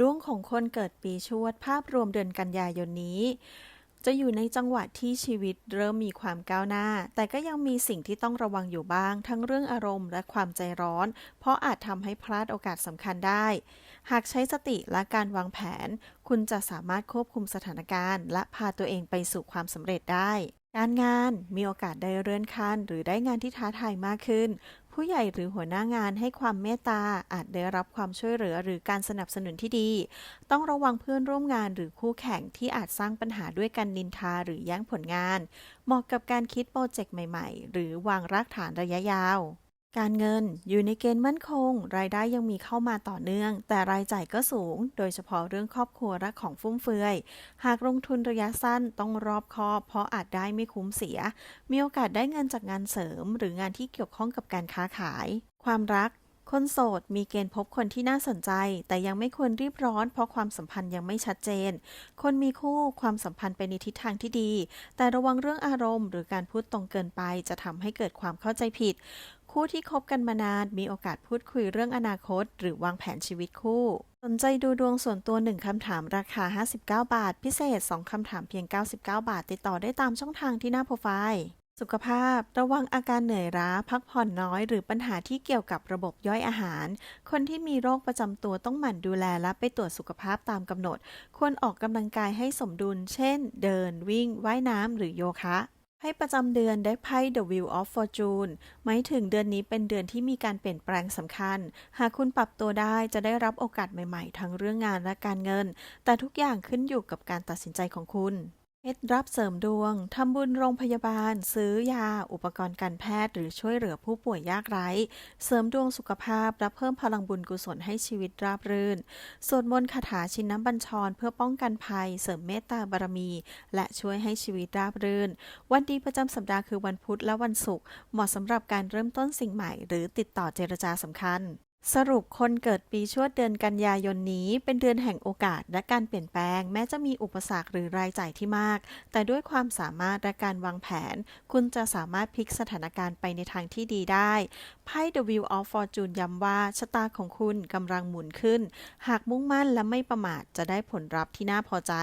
ดวงของคนเกิดปีชวดภาพรวมเดือนกันยายนนี้ จะอยู่ในจังหวะที่ชีวิตเริ่มมีความก้าวหน้า แต่ก็ยังมีสิ่งที่ต้องระวังอยู่บ้าง ทั้งเรื่องอารมณ์และความใจร้อน เพราะอาจทำให้พลาดโอกาสสำคัญได้ หากใช้สติและการวางแผน คุณจะสามารถควบคุมสถานการณ์ และพาตัวเองไปสู่ความสำเร็จได้ การงานมีโอกาสได้เลื่อนขั้นหรือได้งานที่ท้าทายมากขึ้น ผู้ใหญ่หรือหัวหน้างานให้ความเมตตาอาจได้รับความช่วยเหลือหรือการสนับสนุนที่ดี ต้องระวังเพื่อนร่วมงานหรือคู่แข่งที่อาจสร้างปัญหาด้วยการนินทาหรือแย่งผลงาน เหมาะกับการคิดโปรเจกต์ใหม่ ๆ หรือวางรากฐานระยะยาว การเงินอยู่ในเกณฑ์มั่นคง รายได้ยังมีเข้ามาต่อเนื่อง แต่รายจ่ายก็สูง โดยเฉพาะเรื่องครอบครัวและของฟุ่มเฟือย หากลงทุนระยะสั้นต้องรอบคอบเพราะอาจได้ไม่คุ้มเสีย มีโอกาสได้เงินจากงานเสริม หรืองานที่เกี่ยวข้องกับการค้าขาย ความรักคนโสดมีเกณฑ์พบคนที่น่าสนใจ แต่ยังไม่ควรรีบร้อน เพราะความสัมพันธ์ยังไม่ชัดเจน คนมีคู่ความสัมพันธ์ไปในทิศทางที่ดี แต่ระวังเรื่องอารมณ์ หรือการพูดตรงเกินไปจะทำให้เกิดความเข้าใจผิด คู่ที่คบกันมานานมีโอกาสพูดคุยเรื่องอนาคต หรือวางแผนชีวิตคู่ สนใจดูดวงส่วนตัว 1 คำถามราคา 59 บาท พิเศษ 2 คำถามเพียง 99 บาท ติดต่อได้ตามช่องทางที่หน้าโปรไฟล์สุขภาพ ระวังอาการเหนื่อยล้า พักผ่อนน้อย หรือปัญหาที่เกี่ยวกับระบบย่อยอาหาร คนที่มีโรคประจำตัวต้องหมั่นดูแลและไปตรวจสุขภาพตามกำหนด ควรออกกำลังกายให้สมดุล เช่น เดิน วิ่ง ว่ายน้ำ หรือโยคะ ให้ประจำเดือนได้ไพ่ The Wheel of Fortune หมายถึงเดือนนี้เป็นเดือนที่มีการเปลี่ยนแปลงสำคัญ หากคุณปรับตัวได้จะได้รับโอกาสใหม่ๆ ทั้งเรื่องงานและการเงิน แต่ทุกอย่างขึ้นอยู่กับการตัดสินใจของคุณ เคล็ดลับเสริมดวง ทำบุญโรงพยาบาล ซื้อยา อุปกรณ์การแพทย์ หรือช่วยเหลือผู้ป่วยยากไร้ เสริมดวงสุขภาพ และเพิ่มพลังบุญกุศลให้ชีวิตราบรื่น สวดมนต์คาถาชินน้ำบัญชร เพื่อป้องกันภัย เสริมเมตตาบารมี และช่วยให้ชีวิตราบรื่น วันดีประจำสัปดาห์คือวันพุธและวันศุกร์ เหมาะสำหรับการเริ่มต้นสิ่งใหม่ หรือติดต่อเจรจาสำคัญ สรุปคนเกิดปีชวดเดือนกันยายนนี้ เป็นเดือนแห่งโอกาสและการเปลี่ยนแปลง แม้จะมีอุปสรรคหรือรายจ่ายที่มาก แต่ด้วยความสามารถและการวางแผน คุณจะสามารถพลิกสถานการณ์ไปในทางที่ดีได้ไพ่ The Wheel of Fortune ย้ำว่าชะตาของคุณกำลังหมุนขึ้น หากมุ่งมั่นและไม่ประมาทจะได้ผลลัพธ์ที่น่าพอใจ